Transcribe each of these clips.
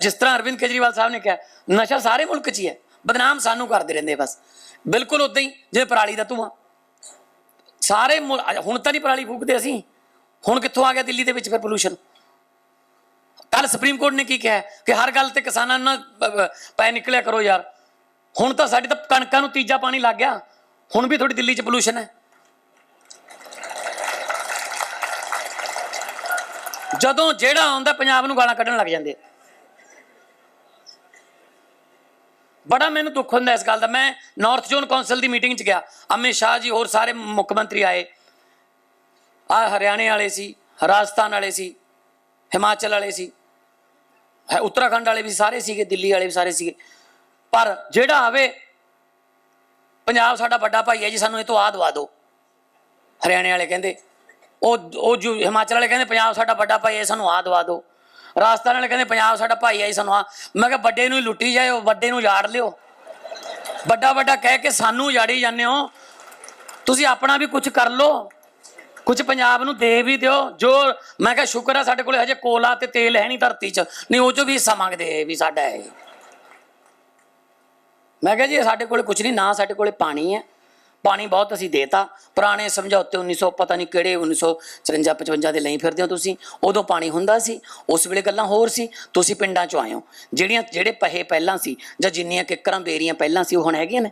ਜਿਸ ਤਰ੍ਹਾਂ ਅਰਵਿੰਦ ਕੇਜਰੀਵਾਲ ਸਾਹਿਬ ਨੇ ਕਿਹਾ, ਨਸ਼ਾ ਸਾਰੇ ਮੁਲਕ 'ਚ ਹੀ ਹੈ। ਬਦਨਾਮ ਸਾਨੂੰ ਕਰਦੇ ਰਹਿੰਦੇ ਬਸ। ਬਿਲਕੁਲ ਉਦਾਂ ਹੀ, ਜਿਵੇਂ ਪਰਾਲੀ ਦਾ ਧੂਆਂ। ਸਾਰੇ ਮੁਲ- ਹੁਣ ਤਾਂ ਨਹੀਂ ਪਰਾਲੀ ਫੂਕਦੇ ਅਸੀਂ। ਹੁਣ ਕਿੱਥੋਂ ਆ ਗਿਆ ਦਿੱਲੀ ਦੇ ਵਿੱਚ ਫਿਰ ਪੋਲੂਸ਼ਨ ਕੱਲ ਸੁਪਰੀਮ ਕੋਰਟ ਨੇ ਕੀ ਕਿਹਾ ਕਿ ਹਰ ਗੱਲ ਤੇ ਕਿਸਾਨਾਂ ਨਾਲ ਪੈ ਨਿਕਲਿਆ ਕਰੋ ਯਾਰ। ਹੁਣ ਤਾਂ ਸਾਡੀ ਤਾਂ ਕਣਕਾਂ ਨੂੰ ਤੀਜਾ ਪਾਣੀ ਲੱਗ ਗਿਆ। ਹੁਣ ਵੀ ਥੋੜੀ ਦਿੱਲੀ 'ਚ ਪੋਲੂਸ਼ਨ ਹੈ। ਜਦੋਂ ਜਿਹੜਾ ਆਉਂਦਾ, ਪੰਜਾਬ ਨੂੰ ਗਾਲਾਂ ਕੱਢਣ ਲੱਗ ਜਾਂਦੇ ਆ। ਬੜਾ ਮੈਨੂੰ ਦੁੱਖ ਹੁੰਦਾ ਇਸ ਗੱਲ ਦਾ। ਮੈਂ ਨਾਰਥ ਜ਼ੋਨ ਕੌਂਸਲ ਦੀ ਮੀਟਿੰਗ 'ਚ ਗਿਆ। ਅਮਿਤ ਸ਼ਾਹ ਜੀ ਹੋਰ ਸਾਰੇ ਮੁੱਖ ਮੰਤਰੀ ਆਏ। ਆ ਹਰਿਆਣੇ ਵਾਲੇ ਸੀ, ਰਾਜਸਥਾਨ ਵਾਲੇ ਸੀ, ਹਿਮਾਚਲ ਵਾਲੇ ਸੀ, ਹੈ ਉੱਤਰਾਖੰਡ ਵਾਲੇ ਵੀ ਸਾਰੇ ਸੀਗੇ, ਦਿੱਲੀ ਵਾਲੇ ਵੀ ਸਾਰੇ ਸੀਗੇ। ਪਰ ਜਿਹੜਾ ਆਵੇ, ਪੰਜਾਬ ਸਾਡਾ ਵੱਡਾ ਭਾਈ ਹੈ ਜੀ, ਸਾਨੂੰ ਇਹ ਤੋਂ ਆਹ ਦਵਾ ਦਿਓ। ਹਰਿਆਣੇ ਵਾਲੇ ਕਹਿੰਦੇ, ਉਹ ਉਹ ਜੋ ਹਿਮਾਚਲ ਵਾਲੇ ਕਹਿੰਦੇ, ਪੰਜਾਬ ਸਾਡਾ ਵੱਡਾ ਭਾਈ ਹੈ, ਸਾਨੂੰ ਆਹ ਦਵਾ ਦਿਓ। ਰਾਜਸਥਾਨ ਵਾਲੇ ਕਹਿੰਦੇ, ਪੰਜਾਬ ਸਾਡਾ ਭਾਈ ਆਈ ਸਾਨੂੰ ਆਹ ਮੈਂ ਕਿਹਾ, ਵੱਡੇ ਨੂੰ ਹੀ ਲੁੱਟੀ ਜਾਇਓ ਵੱਡੇ ਨੂੰ ਉਜਾੜ ਲਿਓ। ਵੱਡਾ ਵੱਡਾ ਕਹਿ ਕੇ ਸਾਨੂੰ ਉਜਾੜੀ ਜਾਂਦੇ ਹੋ। ਤੁਸੀਂ ਆਪਣਾ ਵੀ ਕੁਝ ਕਰ ਲਓ। ਕੁਝ ਪੰਜਾਬ ਨੂੰ ਦੇ ਵੀ ਦਿਓ। ਜੋ, ਮੈਂ ਕਿਹਾ, ਸ਼ੁਕਰ ਹੈ ਸਾਡੇ ਕੋਲ ਹਜੇ ਕੋਲਾ ਤੇ ਤੇਲ ਹੈ ਨਹੀਂ ਧਰਤੀ 'ਚ। ਨਹੀਂ, ਉਹ ਚੋਂ ਵੀ ਹਿੱਸਾ ਮੰਗਦੇ ਵੀ ਸਾਡਾ ਹੈ ਇਹ। ਮੈਂ ਕਿਹਾ ਜੀ ਸਾਡੇ ਕੋਲ ਕੁਝ ਨਹੀਂ, ਨਾ ਸਾਡੇ ਕੋਲੇ ਪਾਣੀ ਹੈ। ਪਾਣੀ ਬਹੁਤ ਅਸੀਂ ਦੇਤਾ। ਪੁਰਾਣੇ ਸਮਝੌਤੇ 1900 ਪਤਾ ਨਹੀਂ ਕਿਹੜੇ 1954 55 ਦੇ ਲਈ ਫਿਰਦੇ ਹੋ ਤੁਸੀਂ। ਉਦੋਂ ਪਾਣੀ ਹੁੰਦਾ ਸੀ। ਉਸ ਵੇਲੇ ਗੱਲਾਂ ਹੋਰ ਸੀ। ਤੁਸੀਂ ਪਿੰਡਾਂ 'ਚੋਂ ਆਏ ਹੋ। ਜਿਹੜੀਆਂ, ਜਿਹੜੇ ਪਹੇ ਪਹਿਲਾਂ ਸੀ ਜਾਂ ਜਿੰਨੀਆਂ ਕਿੱਕਰਾਂ ਬੇਰੀਆਂ ਪਹਿਲਾਂ ਸੀ, ਉਹ ਹੁਣ ਹੈਗੀਆਂ ਨੇ?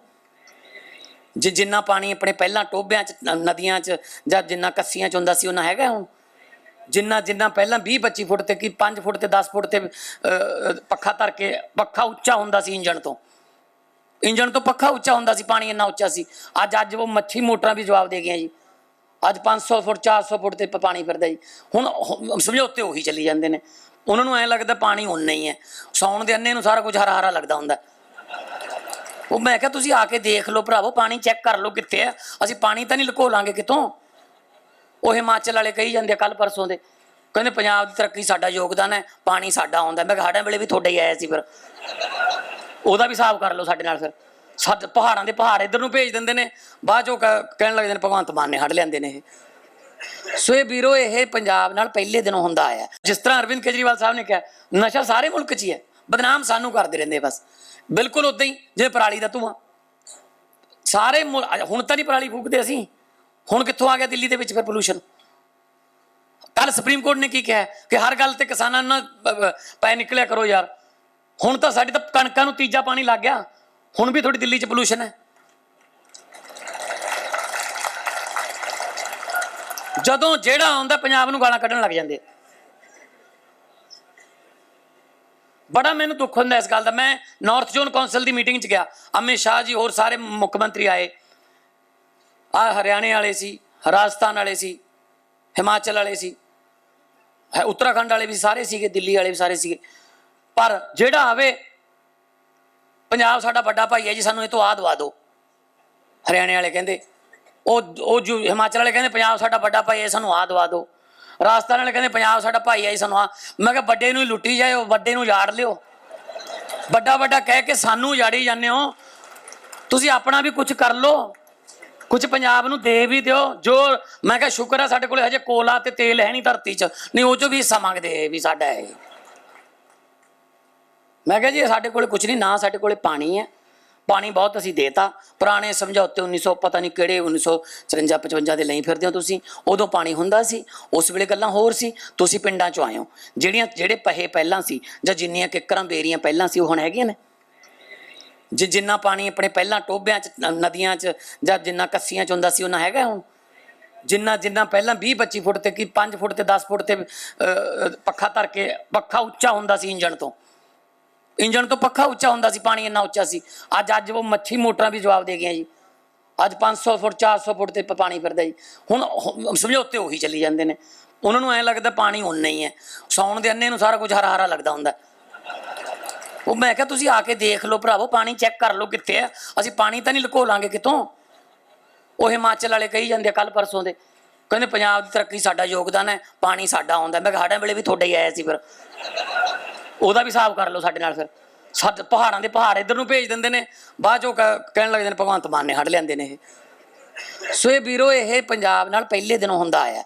ਜੇ, ਜਿੰਨਾ ਪਾਣੀ ਆਪਣੇ ਪਹਿਲਾਂ ਟੋਬਿਆਂ 'ਚ ਨਦੀਆਂ 'ਚ ਜਾਂ ਜਿੰਨਾ ਕੱਸੀਆਂ 'ਚ ਹੁੰਦਾ ਸੀ, ਉਹਨਾਂ ਹੈਗਾ ਹੁਣ? ਜਿੰਨਾ ਜਿੰਨਾ ਪਹਿਲਾਂ 20 25 ਫੁੱਟ ਤੇ ਕੀ 5 ਫੁੱਟ ਤੇ 10 ਫੁੱਟ ਤੇ ਪੱਖਾ ਧਰ ਕੇ, ਪੱਖਾ ਉੱਚਾ ਹੁੰਦਾ ਸੀ ਇੰਜਣ ਤੋਂ। ਇੰਜਣ ਤੋਂ ਪੱਖਾ ਉੱਚਾ ਹੁੰਦਾ ਸੀ, ਪਾਣੀ ਇੰਨਾ ਉੱਚਾ ਸੀ। ਅੱਜ ਅੱਜ ਉਹ ਮੱਛੀ ਮੋਟਰਾਂ ਵੀ ਜਵਾਬ ਦੇ ਗਈਆਂ ਜੀ। ਅੱਜ 500 ਫੁੱਟ 400 ਫੁੱਟ ਤੇ ਪਾਣੀ ਫਿਰਦਾ ਜੀ। ਹੁਣ ਸਮਝੌਤੇ ਉਹੀ ਚੱਲੀ ਜਾਂਦੇ ਨੇ। ਉਹਨਾਂ ਨੂੰ ਐਂ ਲੱਗਦਾ ਪਾਣੀ ਉਨਾ ਹੀ ਹੈ। ਸੌਣ ਦੇ ਅੰਨੇ ਨੂੰ ਸਾਰਾ ਕੁਝ ਹਰਾ ਹਰਾ ਲੱਗਦਾ ਹੁੰਦਾ। ਉਹ ਮੈਂ ਕਿਹਾ, ਤੁਸੀਂ ਆ ਕੇ ਦੇਖ ਲਓ ਭਰਾਵੋ, ਪਾਣੀ ਚੈੱਕ ਕਰ ਲਓ ਕਿੱਥੇ ਆ ਅਸੀਂ ਪਾਣੀ ਤਾਂ ਨਹੀਂ ਲੁਕੋ ਲਾਂਗੇ ਕਿਤੋਂ ਉਹ ਹਿਮਾਚਲ ਵਾਲੇ ਕਹੀ ਜਾਂਦੇ ਕੱਲ ਪਰਸੋਂ ਦੇ। ਕਹਿੰਦੇ, ਪੰਜਾਬ ਦੀ ਤਰੱਕੀ ਸਾਡਾ ਯੋਗਦਾਨ ਹੈ, ਪਾਣੀ ਸਾਡਾ ਆਉਂਦਾ ਮੈਂ ਕਿਹਾ ਸਾਡੇ ਵੇਲੇ ਵੀ ਤੁਹਾਡਾ ਹੀ ਆਇਆ ਸੀ ਫਿਰ। ਉਹਦਾ ਵੀ ਹਿਸਾਬ ਕਰ ਲਓ ਸਾਡੇ ਨਾਲ ਫਿਰ। ਸੱਤ ਪਹਾੜਾਂ ਦੇ ਪਹਾੜ ਇੱਧਰ ਨੂੰ ਭੇਜ ਦਿੰਦੇ ਨੇ, ਬਾਅਦ ਚੋਂ ਕ- ਕਹਿਣ ਲੱਗਦੇ ਨੇ, ਭਗਵੰਤ ਮਾਨ ਨੇ ਹੜ ਲੈਂਦੇ ਨੇ ਇਹ। ਸੋ ਇਹ ਵੀਰੋ, ਇਹ ਪੰਜਾਬ ਨਾਲ ਪਹਿਲੇ ਦਿਨੋਂ ਹੁੰਦਾ ਆਇਆ ਜਿਸ ਤਰ੍ਹਾਂ ਅਰਵਿੰਦ ਕੇਜਰੀਵਾਲ ਸਾਹਿਬ ਨੇ ਕਿਹਾ, ਨਸ਼ਾ ਸਾਰੇ ਮੁਲਕ 'ਚ ਹੀ ਹੈ। ਬਦਨਾਮ ਸਾਨੂੰ ਕਰਦੇ ਰਹਿੰਦੇ ਬਸ। ਬਿਲਕੁਲ ਉਦਾਂ ਹੀ, ਜਿਵੇਂ ਪਰਾਲੀ ਦਾ ਧੂਆਂ। ਸਾਰੇ ਮੁਲ- ਹੁਣ ਤਾਂ ਨਹੀਂ ਪਰਾਲੀ ਫੂਕਦੇ ਅਸੀਂ। ਹੁਣ ਕਿੱਥੋਂ ਆ ਗਿਆ ਦਿੱਲੀ ਦੇ ਵਿੱਚ ਫਿਰ ਪੋਲੂਸ਼ਨ ਕੱਲ ਸੁਪਰੀਮ ਕੋਰਟ ਨੇ ਕੀ ਕਿਹਾ ਕਿ ਹਰ ਗੱਲ ਤੇ ਕਿਸਾਨਾਂ ਨਾਲ ਪੈ ਨਿਕਲਿਆ ਕਰੋ ਯਾਰ। ਹੁਣ ਤਾਂ ਸਾਡੀ ਤਾਂ ਕਣਕਾਂ ਨੂੰ ਤੀਜਾ ਪਾਣੀ ਲੱਗ ਗਿਆ। ਹੁਣ ਵੀ ਥੋੜੀ ਦਿੱਲੀ 'ਚ ਪੋਲੂਸ਼ਨ ਹੈ। ਜਦੋਂ ਜਿਹੜਾ ਆਉਂਦਾ, ਪੰਜਾਬ ਨੂੰ ਗਾਲਾਂ ਕੱਢਣ ਲੱਗ ਜਾਂਦੇ ਬੜਾ ਮੈਨੂੰ ਦੁੱਖ ਹੁੰਦਾ ਇਸ ਗੱਲ ਦਾ। ਮੈਂ ਨਾਰਥ ਜ਼ੋਨ ਕੌਂਸਲ ਦੀ ਮੀਟਿੰਗ 'ਚ ਗਿਆ। ਅਮਿਤ ਸ਼ਾਹ ਜੀ ਹੋਰ ਸਾਰੇ ਮੁੱਖ ਮੰਤਰੀ ਆਏ। ਆ ਹਰਿਆਣੇ ਵਾਲੇ ਸੀ, ਰਾਜਸਥਾਨ ਵਾਲੇ ਸੀ, ਹਿਮਾਚਲ ਵਾਲੇ ਸੀ। ਹੈ, ਉੱਤਰਾਖੰਡ ਵਾਲੇ ਵੀ ਸਾਰੇ ਸੀਗੇ, ਦਿੱਲੀ ਵਾਲੇ ਵੀ ਸਾਰੇ ਸੀਗੇ। ਪਰ ਜਿਹੜਾ ਆਵੇ, ਪੰਜਾਬ ਸਾਡਾ ਵੱਡਾ ਭਾਈ ਹੈ ਜੀ, ਸਾਨੂੰ ਇਹ ਤੋਂ ਆਹ ਦਵਾ ਦਿਓ। ਹਰਿਆਣੇ ਵਾਲੇ ਕਹਿੰਦੇ, ਉਹ ਉਹ ਜੋ ਹਿਮਾਚਲ ਵਾਲੇ ਕਹਿੰਦੇ, ਪੰਜਾਬ ਸਾਡਾ ਵੱਡਾ ਭਾਈ ਹੈ ਸਾਨੂੰ ਆਹ ਦਵਾ ਦਿਓ। ਰਾਜਸਥਾਨ ਵਾਲੇ ਕਹਿੰਦੇ, ਪੰਜਾਬ ਸਾਡਾ ਭਾਈ ਹੈ ਜੀ ਸਾਨੂੰ ਆਹ, ਮੈਂ ਕਿਹਾ ਵੱਡੇ ਨੂੰ ਹੀ ਲੁੱਟੀ ਜਾਏ ਉਹ ਵੱਡੇ ਨੂੰ ਉਜਾੜ ਲਿਓ। ਵੱਡਾ ਵੱਡਾ ਕਹਿ ਕੇ ਸਾਨੂੰ ਉਜਾੜੀ ਜਾਂਦੇ ਹੋ। ਤੁਸੀਂ ਆਪਣਾ ਵੀ ਕੁਝ ਕਰ ਲਓ ਕੁਝ ਪੰਜਾਬ ਨੂੰ ਦੇ ਵੀ ਦਿਓ। ਜੋ, ਮੈਂ ਕਿਹਾ ਸ਼ੁਕਰ ਹੈ ਸਾਡੇ ਕੋਲੇ ਹਜੇ ਕੋਲਾ ਤੇ ਤੇਲ ਹੈ ਨਹੀਂ ਧਰਤੀ 'ਚ। ਨਹੀਂ, ਉਹ ਚੋਂ ਵੀ ਹਿੱਸਾ ਮੰਗਦੇ ਵੀ ਸਾਡਾ ਹੈ ਇਹ। ਮੈਂ ਕਿਹਾ ਜੀ ਸਾਡੇ ਕੋਲੇ ਕੁਝ ਨਹੀਂ, ਨਾ ਸਾਡੇ ਕੋਲੇ ਪਾਣੀ ਹੈ। ਪਾਣੀ ਬਹੁਤ ਅਸੀਂ ਦੇਤਾ। ਪੁਰਾਣੇ ਸਮਝੌਤੇ 1900 ਪਤਾ ਨਹੀਂ ਕਿਹੜੇ 1954 55 ਦੇ ਲਈ ਫਿਰਦੇ ਹੋ ਤੁਸੀਂ। ਉਦੋਂ ਪਾਣੀ ਹੁੰਦਾ ਸੀ, ਉਸ ਵੇਲੇ ਗੱਲਾਂ ਹੋਰ ਸੀ। ਤੁਸੀਂ ਪਿੰਡਾਂ 'ਚੋਂ ਆਏ ਹੋ। ਜਿਹੜੀਆਂ, ਜਿਹੜੇ ਪਹੇ ਪਹਿਲਾਂ ਸੀ, ਜਾਂ ਜਿੰਨੀਆਂ ਕਿੱਕਰਾਂ ਬੇਰੀਆਂ ਪਹਿਲਾਂ ਸੀ, ਉਹ ਹੁਣ ਹੈਗੀਆਂ ਨੇ? ਜੇ, ਜਿੰਨਾ ਪਾਣੀ ਆਪਣੇ ਪਹਿਲਾਂ ਟੋਬਿਆਂ 'ਚ ਨਦੀਆਂ 'ਚ, ਜਾਂ ਜਿੰਨਾ ਕੱਸੀਆਂ 'ਚ ਹੁੰਦਾ ਸੀ, ਉਹਨਾਂ ਹੈਗਾ ਹੁਣ? ਜਿੰਨਾ ਜਿੰਨਾ ਪਹਿਲਾਂ 20 25 ਫੁੱਟ ਤੇ ਕੀ 5 ਫੁੱਟ ਤੇ 10 ਫੁੱਟ ਤੇ ਪੱਖਾ ਧਰ ਕੇ, ਪੱਖਾ ਉੱਚਾ ਹੁੰਦਾ ਸੀ ਇੰਜਣ ਤੋਂ। ਇੰਜਣ ਤੋਂ ਪੱਖਾ ਉੱਚਾ ਹੁੰਦਾ ਸੀ, ਪਾਣੀ ਇੰਨਾ ਉੱਚਾ ਸੀ। ਅੱਜ ਅੱਜ ਉਹ ਮੱਛੀ ਮੋਟਰਾਂ ਵੀ ਜਵਾਬ ਦੇ ਗਈਆਂ ਜੀ। ਅੱਜ 500 ਫੁੱਟ 400 ਫੁੱਟ ਤੇ ਪਾਣੀ ਫਿਰਦਾ ਜੀ। ਹੁਣ ਸਮਝੌਤੇ ਉਹੀ ਚੱਲੀ ਜਾਂਦੇ ਨੇ। ਉਹਨਾਂ ਨੂੰ ਐਂ ਲੱਗਦਾ ਪਾਣੀ ਉਨਾ ਹੀ ਹੈ। ਸੌਣ ਦੇ ਅੰਨੇ ਨੂੰ ਸਾਰਾ ਕੁਝ ਹਰਾ ਹਰਾ ਲੱਗਦਾ ਹੁੰਦਾ। ਉਹ ਮੈਂ ਕਿਹਾ, ਤੁਸੀਂ ਆ ਕੇ ਦੇਖ ਲਓ ਭਰਾਵੋ, ਪਾਣੀ ਚੈੱਕ ਕਰ ਲਓ ਕਿੱਥੇ ਆ ਅਸੀਂ ਪਾਣੀ ਤਾਂ ਨਹੀਂ ਲਕੋ ਲਾਂਗੇ ਕਿਤੋਂ ਉਹ ਹਿਮਾਚਲ ਵਾਲੇ ਕਹੀ ਜਾਂਦੇ ਕੱਲ ਪਰਸੋਂ ਦੇ। ਕਹਿੰਦੇ, ਪੰਜਾਬ ਦੀ ਤਰੱਕੀ ਸਾਡਾ ਯੋਗਦਾਨ ਹੈ, ਪਾਣੀ ਸਾਡਾ ਆਉਂਦਾ ਮੈਂ ਕਿਹਾ, ਸਾਡੇ ਵੇਲੇ ਵੀ ਤੁਹਾਡਾ ਹੀ ਆਇਆ ਸੀ ਫਿਰ। ਉਹਦਾ ਵੀ ਹਿਸਾਬ ਕਰ ਲਓ ਸਾਡੇ ਨਾਲ ਫਿਰ। ਸੱਤ ਪਹਾੜਾਂ ਦੇ ਪਹਾੜ ਇੱਧਰ ਨੂੰ ਭੇਜ ਦਿੰਦੇ ਨੇ, ਬਾਅਦ ਚੋਂ ਕ- ਕਹਿਣ ਲੱਗਦੇ ਨੇ ਭਗਵੰਤ ਮਾਨ ਨੇ ਹੜ ਲੈਂਦੇ ਨੇ ਇਹ। ਸੋ ਇਹ ਵੀਰੋ, ਇਹ ਪੰਜਾਬ ਨਾਲ ਪਹਿਲੇ ਦਿਨੋਂ ਹੁੰਦਾ ਆਇਆ।